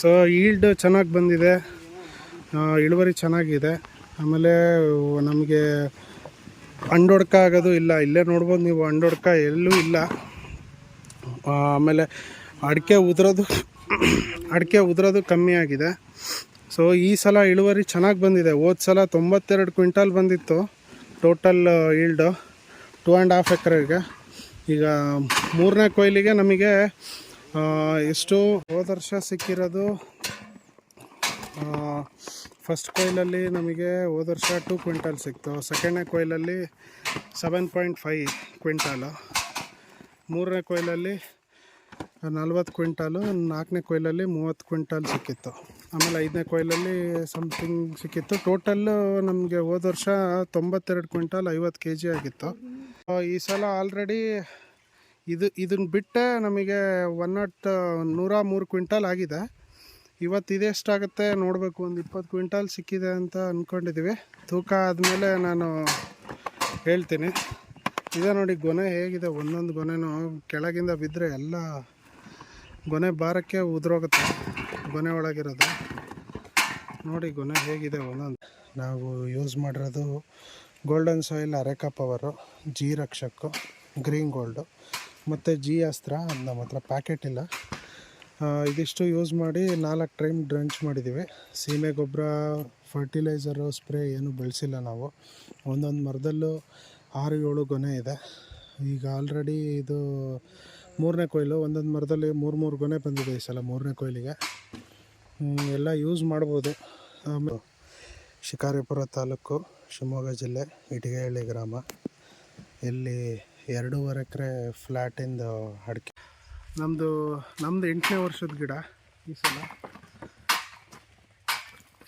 So yield ಚೆನ್ನಾಗಿ ಬಂದಿದೆ. ಇಳುವರಿ ಚೆನ್ನಾಗಿದೆ. ಆಮೇಲೆ ನಮಗೆ ಅಂಡೊಡ್ಕ ಆಗೋದು ಇಲ್ಲ. ಇಲ್ಲೇ ನೋಡ್ಬೋದು ನೀವು, ಅಂಡೊಡ್ಕ ಎಲ್ಲೂ ಇಲ್ಲ. ಆಮೇಲೆ ಅಡಿಕೆ ಉದುರೋದು ಅಡಿಕೆ ಉದುರೋದು ಕಮ್ಮಿ ಆಗಿದೆ. ಸೊ ಈ ಸಲ ಇಳುವರಿ ಚೆನ್ನಾಗಿ ಬಂದಿದೆ. ಹೋದ ಸಲ ತೊಂಬತ್ತೆರಡು ಕ್ವಿಂಟಾಲ್ ಬಂದಿತ್ತು total yield two and half ಎಕರೆಗೆ. ಈಗ ಮೂರನೇ ಕೊಯ್ಲಿಗೆ ನಮಗೆ ಎಷ್ಟು ಹೋದ ವರ್ಷ ಸಿಕ್ಕಿರೋದು ಫಸ್ಟ್ ಕೊಯ್ಲಲ್ಲಿ ನಮಗೆ ಹೋದ ವರ್ಷ ಟೂ ಕ್ವಿಂಟಲ್ ಸಿಕ್ತು. ಸೆಕೆಂಡ್ನೇ ಕೊಯ್ಲಲ್ಲಿ ಸೆವೆನ್ ಪಾಯಿಂಟ್ ಫೈ ಕ್ವಿಂಟಾಲು ಮೂರನೇ ಕೊಯ್ಲಲ್ಲಿ ನಲ್ವತ್ತು ಕ್ವಿಂಟಾಲು ನಾಲ್ಕನೇ ಕೊಯ್ಲಲ್ಲಿ ಮೂವತ್ತು ಕ್ವಿಂಟಾಲ್ ಸಿಕ್ಕಿತ್ತು. ಆಮೇಲೆ ಐದನೇ ಕೊಯ್ಲಲ್ಲಿ ಸಮಥಿಂಗ್ ಸಿಕ್ಕಿತ್ತು. ಟೋಟಲ್ಲು ನಮಗೆ ಹೋದ ವರ್ಷ ತೊಂಬತ್ತೆರಡು ಕ್ವಿಂಟಾಲ್ ಐವತ್ತು ಕೆ ಜಿ ಆಗಿತ್ತು ಈ ಸಲ ಆಲ್ರೆಡಿ ಇದು ಇದನ್ನು ಬಿಟ್ಟೆ ನಮಗೆ ಒನ್ ನಾಟ್ ನೂರ ಮೂರು ಕ್ವಿಂಟಲ್ ಆಗಿದೆ. ಇವತ್ತು ಇದೆಷ್ಟಾಗುತ್ತೆ ನೋಡಬೇಕು, ಒಂದು ಇಪ್ಪತ್ತು ಕ್ವಿಂಟಲ್ ಸಿಕ್ಕಿದೆ ಅಂತ ಅಂದ್ಕೊಂಡಿದ್ದೀವಿ ತೂಕ ಆದಮೇಲೆ ನಾನು ಹೇಳ್ತೀನಿ. ಇದೆ ನೋಡಿ, ಗೊನೆ ಹೇಗಿದೆ, ಒಂದೊಂದು ಗೊನೆನೂ ಕೆಳಗಿಂದ ಬಿದ್ದರೆ ಎಲ್ಲ ಗೊನೆ ಭಾರಕ್ಕೆ ಉದುರೋಗುತ್ತೆ, ಗೊನೆ ಒಳಗಿರೋದು. ನೋಡಿ, ಗೊನೆ ಹೇಗಿದೆ ಒಂದೊಂದು. ನಾವು ಯೂಸ್ ಮಾಡಿರೋದು ಗೋಲ್ಡನ್ ಸಾಯಿಲ್ ಅರೆಕ ಪವರು ಜೀರಕ್ಷಕ್ಕು ಗ್ರೀನ್ ಗೋಲ್ಡು ಮತ್ತು ಜಿ ಅಸ್ತ್ರ ಅದು ನಮ್ಮ ಹತ್ರ ಪ್ಯಾಕೆಟ್ ಇಲ್ಲ ಇದಿಷ್ಟು ಯೂಸ್ ಮಾಡಿ ನಾಲ್ಕು ಟೈಮ್ ಡ್ರಂಚ್ ಮಾಡಿದ್ದೀವಿ ಸೀಮೆ ಗೊಬ್ಬರ ಫರ್ಟಿಲೈಸರು ಸ್ಪ್ರೇ ಏನು ಬಳಸಿಲ್ಲ ನಾವು. ಒಂದೊಂದು ಮರದಲ್ಲೂ ಆರು ಏಳು ಗೊನೆ ಇದೆ. ಈಗ ಆಲ್ರೆಡಿ ಇದು ಮೂರನೇ ಕೊಯ್ಲು, ಒಂದೊಂದು ಮರದಲ್ಲಿ ಮೂರು ಮೂರು ಗೊನೆ ಬಂದಿದೆ ಈ ಸಲ ಮೂರನೇ ಕೊಯ್ಲಿಗೆ. ಎಲ್ಲ ಯೂಸ್ ಮಾಡ್ಬೋದು. ಆಮೇಲೆ ಶಿಕಾರಿಪುರ ತಾಲೂಕು, ಶಿವಮೊಗ್ಗ ಜಿಲ್ಲೆ ಇಟಿಗೆಹಳ್ಳಿ ಗ್ರಾಮ. ಇಲ್ಲಿ ಎರಡೂವರೆ ಎಕರೆ ಫ್ಲ್ಯಾಟಿಂದ ಅಡಿಕೆ. ನಮ್ಮದು ನಮ್ಮದು ಎಂಟನೇ ವರ್ಷದ ಗಿಡ ಈ ಸಲ.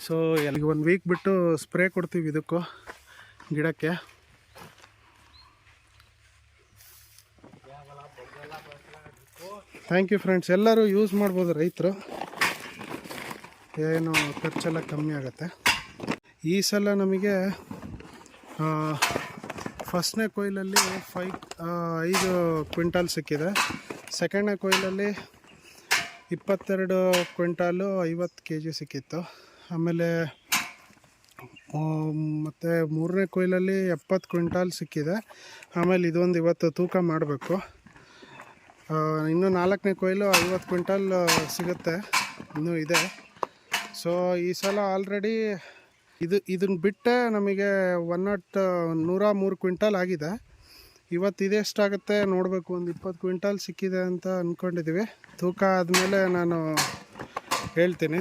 ಸೊ ಎಲ್ಲಿಗೆ ಒಂದು ವೀಕ್ ಬಿಟ್ಟು ಸ್ಪ್ರೇ ಕೊಡ್ತೀವಿ ಇದಕ್ಕೂ, ಗಿಡಕ್ಕೆ. ಥ್ಯಾಂಕ್ ಯು ಫ್ರೆಂಡ್ಸ್ ಎಲ್ಲರೂ ಯೂಸ್ ಮಾಡ್ಬೋದು ರೈತರು. ಏನು ಖರ್ಚೆಲ್ಲ ಕಮ್ಮಿ ಆಗುತ್ತೆ. ಈ ಸಲ ನಮಗೆ ಫಸ್ಟ್ನೇ ಕೊಯ್ಲಲ್ಲಿ ಫೈ ಐದು ಕ್ವಿಂಟಾಲ್ ಸಿಕ್ಕಿದೆ. ಸೆಕೆಂಡ್ನೇ ಕೊಯ್ಲಲ್ಲಿ ಇಪ್ಪತ್ತೆರಡು ಕ್ವಿಂಟಾಲು ಐವತ್ತು ಕೆ ಜಿ ಸಿಕ್ಕಿತ್ತು. ಆಮೇಲೆ ಮತ್ತು ಮೂರನೇ ಕೊಯ್ಲಲ್ಲಿ ಎಪ್ಪತ್ತು ಕ್ವಿಂಟಾಲ್ ಸಿಕ್ಕಿದೆ. ಆಮೇಲೆ ಇದೊಂದು ಇವತ್ತು ತೂಕ ಮಾಡಬೇಕು. ಇನ್ನು ನಾಲ್ಕನೇ ಕೊಯ್ಲು ಐವತ್ತು ಕ್ವಿಂಟಾಲ್ ಸಿಗುತ್ತೆ. ಇನ್ನೂ ಇದೆ. ಸೊ ಈ ಸಲ ಆಲ್ರೆಡಿ ಇದು ಇದನ್ನು ಬಿಟ್ಟೆ ನಮಗೆ ಒನ್ ನಾಟ್, ನೂರ ಮೂರು ಕ್ವಿಂಟಲ್ ಆಗಿದೆ. ಇವತ್ತು ಇದೆಷ್ಟಾಗುತ್ತೆ ನೋಡಬೇಕು, ಒಂದು ಇಪ್ಪತ್ತು ಕ್ವಿಂಟಲ್ ಸಿಕ್ಕಿದೆ ಅಂತ ಅಂದ್ಕೊಂಡಿದ್ದೀವಿ ತೂಕ ಆದಮೇಲೆ ನಾನು ಹೇಳ್ತೀನಿ.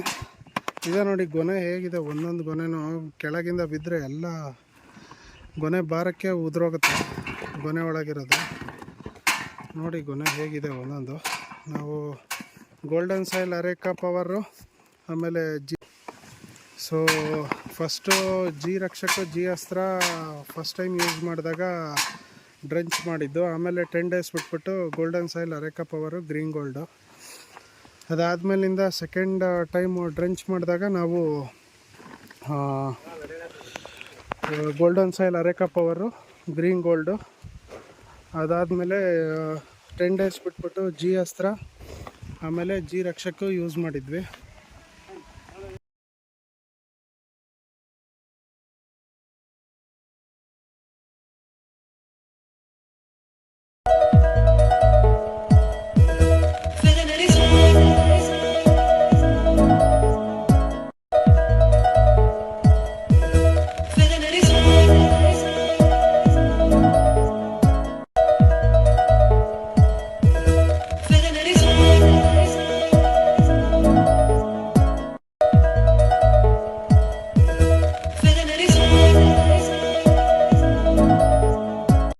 ಇದೆ ನೋಡಿ ಗೊನೆ ಹೇಗಿದೆ, ಒಂದೊಂದು ಗೊನೆನೂ ಕೆಳಗಿಂದ ಬಿದ್ದರೆ ಎಲ್ಲ ಗೊನೆ ಭಾರಕ್ಕೆ ಉದುರೋಗುತ್ತೆ, ಗೊನೆ ಒಳಗಿರೋದು. ನೋಡಿ ಗೊನೆ ಹೇಗಿದೆ ಒಂದೊಂದು. ನಾವು ಗೋಲ್ಡನ್ ಸೈಲ್ ಅರೇಕಾ ಪವರು ಆಮೇಲೆ G so first G Rakshak G Astra first time use ಮಾಡಿದಾಗ ಡ್ರಂಚ್ ಮಾಡಿದ್ದು. ಆಮೇಲೆ ಟೆನ್ ಡೇಸ್ ಬಿಟ್ಬಿಟ್ಟು golden soil areca power green gold ಅದಾದಮೇಲಿಂದ second time drench ಮಾಡಿದಾಗ ನಾವು golden soil areca power green gold ಅದಾದಮೇಲೆ ten days ಬಿಟ್ಬಿಟ್ಟು G Astra ಆಮೇಲೆ G ರಕ್ಷಕ್ಕೂ use ಮಾಡಿದ್ವಿ.